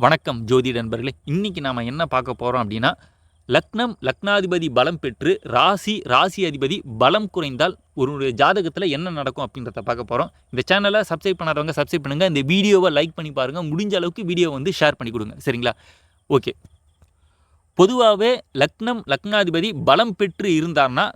வணக்கம் ஜோதி நண்பர்களே. இன்றைக்கி நாம் என்ன பார்க்க போகிறோம் அப்படின்னா லக்னம் லக்னாதிபதி பலம் பெற்று ராசி ராசி அதிபதி பலம் குறைந்தால் ஒரு ஜாதகத்தில் என்ன நடக்கும் அப்படின்றத பார்க்க போகிறோம் இந்த சேனலை சப்ஸ்கிரைப் பண்ணாதவங்க சப்ஸ்கிரைப் பண்ணுங்கள் இந்த வீடியோவை லைக் பண்ணி பாருங்கள் முடிஞ்ச அளவுக்கு வீடியோ வந்து ஷேர் பண்ணி கொடுங்க. சரிங்களா? ஓகே பொதுவாகவே லக்னம் லக்னாதிபதி பலம் பெற்று இருந்தார்னா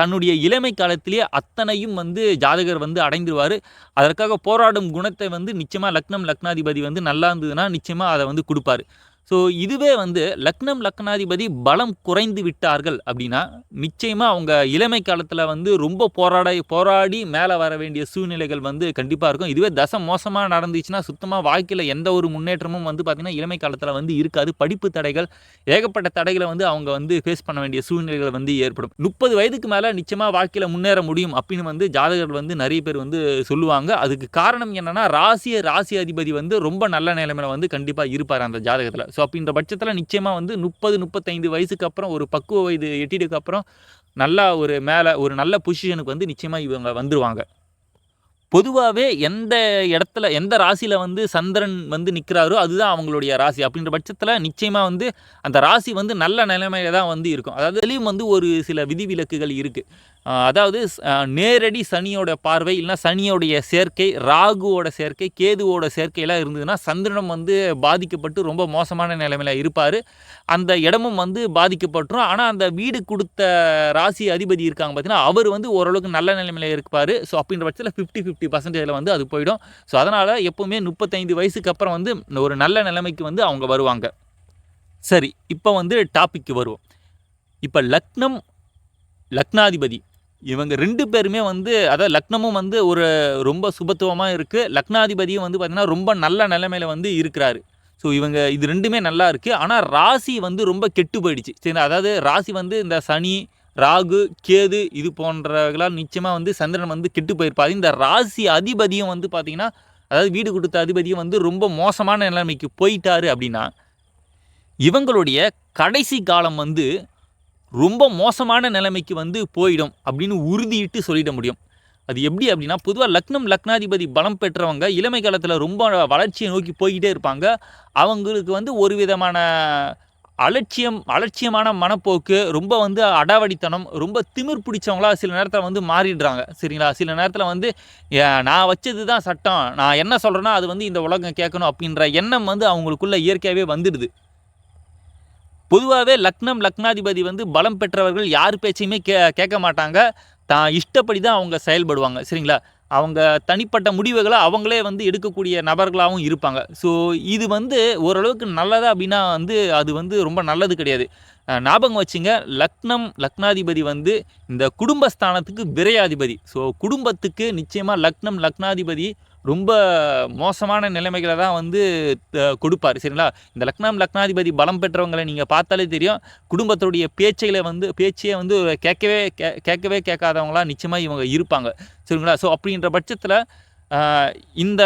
தன்னுடைய இளமை காலத்திலேயே அத்தனையும் வந்து ஜாதகர் வந்து அடைந்துருவார். அதற்காக போராடும் குணத்தை வந்து நிச்சயமாக லக்னம் லக்னாதிபதி வந்து நல்லா இருந்ததுன்னா நிச்சயமாக அதை வந்து கொடுப்பாரு. ஸோ இதுவே வந்து லக்னம் லக்னாதிபதி பலம் குறைந்து விட்டார்கள் அப்படின்னா நிச்சயமாக அவங்க இளமை காலத்தில் வந்து ரொம்ப போராட போராடி மேலே வர வேண்டிய சூழ்நிலைகள் வந்து கண்டிப்பாக இருக்கும். இதுவே தசை மோசமாக நடந்துச்சுன்னா சுத்தமாக வாழ்க்கையில் எந்த ஒரு முன்னேற்றமும் வந்து பார்த்திங்கன்னா இளமை காலத்தில் வந்து இருக்காது. படிப்பு தடைகள் ஏகப்பட்ட தடைகளை வந்து அவங்க வந்து ஃபேஸ் பண்ண வேண்டிய சூழ்நிலைகள் வந்து ஏற்படும். முப்பது வயதுக்கு மேலே நிச்சயமாக வாழ்க்கையில் முன்னேற முடியும் அப்படின்னு வந்து ஜாதகர்கள் வந்து நிறைய பேர் வந்து சொல்லுவாங்க. அதுக்கு காரணம் என்னென்னா ராசிய ராசி அதிபதி வந்து ரொம்ப நல்ல நிலைமையில் வந்து கண்டிப்பாக இருப்பார் அந்த ஜாதகத்தில். ஸோ அப்படின்ற பட்சத்தில் நிச்சயமாக வந்து முப்பது முப்பத்தைந்து வயசுக்கு அப்புறம் ஒரு பக்குவ வயது எட்டிடுக்கு அப்புறம் நல்லா ஒரு மேலே ஒரு நல்ல பொசிஷனுக்கு வந்து நிச்சயமாக இவங்க வந்துடுவாங்க பொதுவாகவே எந்த இடத்துல எந்த ராசியில் வந்து சந்திரன் வந்து நிற்கிறாரோ அதுதான் அவங்களுடைய ராசி. அப்படின்ற பட்சத்தில் நிச்சயமாக வந்து அந்த ராசி வந்து நல்ல நிலைமையில தான் வந்து இருக்கும். அதாவது அதுலேயும் வந்து ஒரு சில விதிவிலக்குகள் இருக்குது அதாவது நேரடி சனியோட பார்வை இல்லைனா சனியோடைய சேர்க்கை ராகுவோட சேர்க்கை கேதுவோட சேர்க்கையெல்லாம் இருந்ததுன்னா சந்திரனம் வந்து பாதிக்கப்பட்டு ரொம்ப மோசமான நிலைமையில் இருப்பார். அந்த இடமும் வந்து பாதிக்கப்பட்டுரும். ஆனால் அந்த வீடு கொடுத்த ராசி அதிபதி இருக்காங்க பார்த்தீங்கன்னா அவர் வந்து ஓரளவுக்கு நல்ல நிலைமையில் இருப்பார். ஸோ அப்படின்ற பட்சத்தில் ஃபிஃப்டி ஃபிஃப்டி பர்சன்டேஜில் வந்து அது போயிடும். ஸோ அதனால் எப்போவுமே முப்பத்தைந்து வயசுக்கு அப்புறம் வந்து ஒரு நல்ல நிலைமைக்கு வந்து அவங்க வருவாங்க. சரி இப்போ வந்து டாபிக்கு வருவோம். இப்போ லக்னம் லக்னாதிபதி இவங்க ரெண்டு பேருமே வந்து அதாவது லக்னமும் வந்து ஒரு ரொம்ப சுபத்துவமாக இருக்குது லக்னாதிபதியும் வந்து பார்த்திங்கன்னா ரொம்ப நல்ல நிலைமையில் வந்து இருக்கிறாரு. ஸோ இவங்க இது ரெண்டுமே நல்லா இருக்குது ஆனால் ராசி வந்து ரொம்ப கெட்டு போயிடுச்சு. சரி அதாவது ராசி வந்து இந்த சனி ராகு கேது இது போன்றவர்களால் நிச்சயமாக வந்து சந்திரன் வந்து கெட்டு போயிருப்பாரு இந்த ராசி அதிபதியும் வந்து பார்த்திங்கன்னா அதாவது வீடு கொடுத்த அதிபதியும் வந்து ரொம்ப மோசமான நிலைமைக்கு போயிட்டாரு அப்படின்னா இவங்களுடைய கடைசி காலம் வந்து ரொம்ப மோசமான நிலைமைக்கு வந்து போயிடும் அப்படின்னு உறுதியிட்டு சொல்லிட முடியும். அது எப்படி அப்படின்னா பொதுவாக லக்னம் லக்னாதிபதி பலம் பெற்றவங்க இளமை காலத்தில் ரொம்ப வளர்ச்சியை நோக்கி போய்கிட்டே இருப்பாங்க. அவங்களுக்கு வந்து ஒரு விதமான அலட்சியம் அலட்சியமான மனப்போக்கு ரொம்ப வந்து அடாவடித்தனம் ரொம்ப திமிர் பிடிச்சவங்களா சில நேரத்தில் வந்து மாறிடுறாங்க. சரிங்களா? சில நேரத்தில் வந்து நான் வச்சது தான் சட்டம். நான் என்ன சொல்கிறேன்னா அது வந்து இந்த உலகம் கேட்கணும் அப்படின்ற எண்ணம் வந்து அவங்களுக்குள்ள இயற்கையாகவே வந்துடுது. பொதுவாகவே லக்னம் லக்னாதிபதி வந்து பலம் பெற்றவர்கள் யார் பேச்சையுமே கே கேட்க மாட்டாங்க. தான் இஷ்டப்படி தான் அவங்க செயல்படுவாங்க. சரிங்களா? அவங்க தனிப்பட்ட முடிவுகளை அவங்களே வந்து எடுக்கக்கூடிய நபர்களாகவும் இருப்பாங்க. ஸோ இது வந்து ஓரளவுக்கு நல்லதா அப்படின்னா வந்து அது வந்து ரொம்ப நல்லது கிடையாது. ஞாபகம் வச்சுங்க லக்னம் லக்னாதிபதி வந்து இந்த குடும்பஸ்தானத்துக்கு விரையாதிபதி. ஸோ குடும்பத்துக்கு நிச்சயமாக லக்னம் லக்னாதிபதி ரொம்ப மோசமான நிலைமைகளை தான் வந்து கொடுப்பார். சரிங்களா? இந்த லக்னம் லக்னாதிபதி பலம் பெற்றவங்களை நீங்கள் பார்த்தாலே தெரியும். குடும்பத்துடைய பேச்சைகளை வந்து பேச்சையே வந்து கேட்கவே கே கேட்கவே கேட்காதவங்களாம் நிச்சயமாக இவங்க இருப்பாங்க. சரிங்களா? ஸோ அப்படின்ற பட்சத்தில் இந்த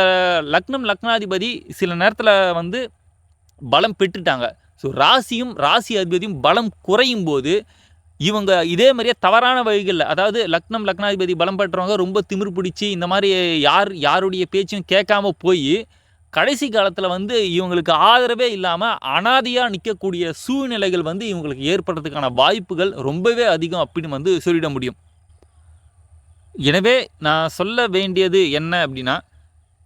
லக்னம் லக்னாதிபதி சில நேரத்தில் வந்து பலம் பெற்றுட்டாங்க. ஸோ ராசியும் ராசி அதிபதியும் பலம் குறையும் போது இவங்க இதே மாதிரியே தவறான வழிகளில் அதாவது லக்னம் லக்னாதிபதி பலம் பெற்றவங்க ரொம்ப திமிர் பிடிச்சி இந்த மாதிரி யார் யாருடைய பேச்சும் கேட்காம போய் கடைசி காலத்தில் வந்து இவங்களுக்கு ஆதரவே இல்லாமல் அனாதியாக நிற்கக்கூடிய சூழ்நிலைகள் வந்து இவங்களுக்கு ஏற்படுறதுக்கான வாய்ப்புகள் ரொம்பவே அதிகம் அப்படின்னு வந்து சொல்லிட முடியும். எனவே நான் சொல்ல வேண்டியது என்ன அப்படின்னா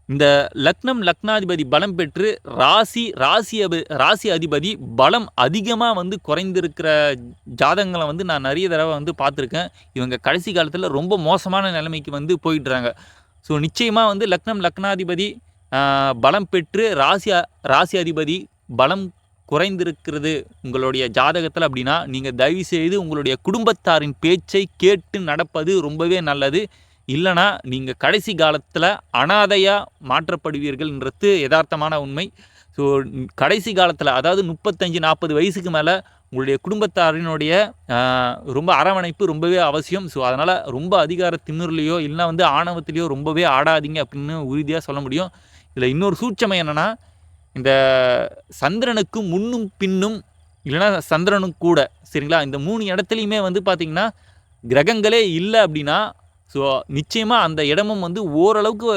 இந்த லக்னம் லக்னாதிபதி பலம் பெற்று ராசி ராசி ராசி அதிபதி பலம் அதிகமாக வந்து குறைந்திருக்கிற ஜாதகங்களை வந்து நான் நிறைய தடவை வந்து பார்த்துருக்கேன். இவங்க கடைசி காலத்தில் ரொம்ப மோசமான நிலைமைக்கு வந்து போயிட்டுறாங்க ஸோ நிச்சயமாக வந்து லக்னம் லக்னாதிபதி பலம் பெற்று ராசி ராசி அதிபதி பலம் குறைந்திருக்கிறது உங்களுடைய ஜாதகத்தில் அப்படின்னா நீங்கள் தயவுசெய்து உங்களுடைய குடும்பத்தாரின் பேச்சை கேட்டு நடப்பது ரொம்பவே நல்லது. இல்லைனா நீங்கள் கடைசி காலத்தில் அனாதையாக மாற்றப்படுவீர்கள்ன்றது யதார்த்தமான உண்மை. ஸோ கடைசி காலத்தில் அதாவது முப்பத்தஞ்சு நாற்பது வயசுக்கு மேலே உங்களுடைய குடும்பத்தாரினுடைய ரொம்ப அரவணைப்பு ரொம்பவே அவசியம். ஸோ அதனால் ரொம்ப அதிகார திமிர்லேயோ இல்லைனா வந்து ஆணவத்திலையோ ரொம்பவே ஆடாதீங்க அப்படின்னு உறுதியாக சொல்ல முடியும். இதில் இன்னொரு சூட்சமை என்னென்னா இந்த சந்திரனுக்கு முன்னும் பின்னும் இல்லைன்னா சந்திரனும் கூட சரிங்களா? இந்த மூணு இடத்துலையுமே வந்து பார்த்திங்கன்னா கிரகங்களே இல்லை அப்படின்னா ஸோ நிச்சயமாக அந்த இடமும் வந்து ஓரளவுக்கு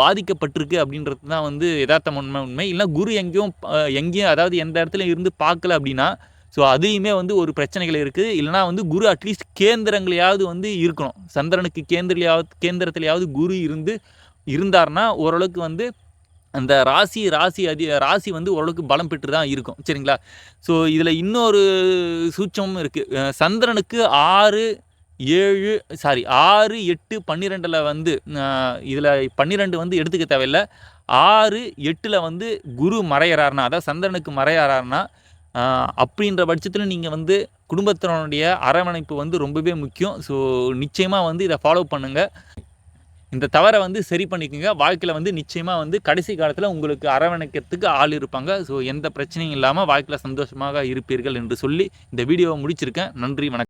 பாதிக்கப்பட்டிருக்கு அப்படின்றது தான் வந்து யதார்த்தம் உண்மை உண்மை. இல்லை குரு எங்கேயும் எங்கேயும் அதாவது எந்த இடத்துல இருந்து பார்க்கல அப்படின்னா ஸோ அதையுமே வந்து ஒரு பிரச்சனைகள் இருக்குது இல்லைனா வந்து குரு அட்லீஸ்ட் கேந்திரங்களையாவது வந்து இருக்கணும். சந்திரனுக்கு கேந்திரலையாவது கேந்திரத்துலையாவது குரு இருந்து இருந்தார்னா ஓரளவுக்கு வந்து அந்த ராசி ராசி அதி ராசி வந்து ஓரளவுக்கு பலம் பெற்று தான் இருக்கும். சரிங்களா? ஸோ இதில் இன்னொரு சூட்சமும் இருக்குது சந்திரனுக்கு ஆறு ஏழு சாரி ஆறு எட்டு பன்னிரெண்டில் வந்து இதில் பன்னிரெண்டு வந்து எடுத்துக்க தேவையில்லை. ஆறு எட்டில் வந்து குரு மறையறாருனா அதாவது சந்திரனுக்கு மறையறாருனா அப்படின்ற பட்சத்தில் நீங்கள் வந்து குடும்பத்தினருடைய அரவணைப்பு வந்து ரொம்பவே முக்கியம். ஸோ நிச்சயமாக வந்து இதை ஃபாலோ பண்ணுங்கள் இந்த தவறை வந்து சரி பண்ணிக்கோங்க. வாழ்க்கையில் வந்து நிச்சயமாக வந்து கடைசி காலத்தில் உங்களுக்கு அரவணைக்கிறதுக்கு ஆள் இருப்பாங்க. ஸோ எந்த பிரச்சனையும் இல்லாமல் வாழ்க்கையில் சந்தோஷமாக இருப்பீர்கள் என்று சொல்லி இந்த வீடியோவை முடிச்சிருக்கேன். நன்றி வணக்கம்.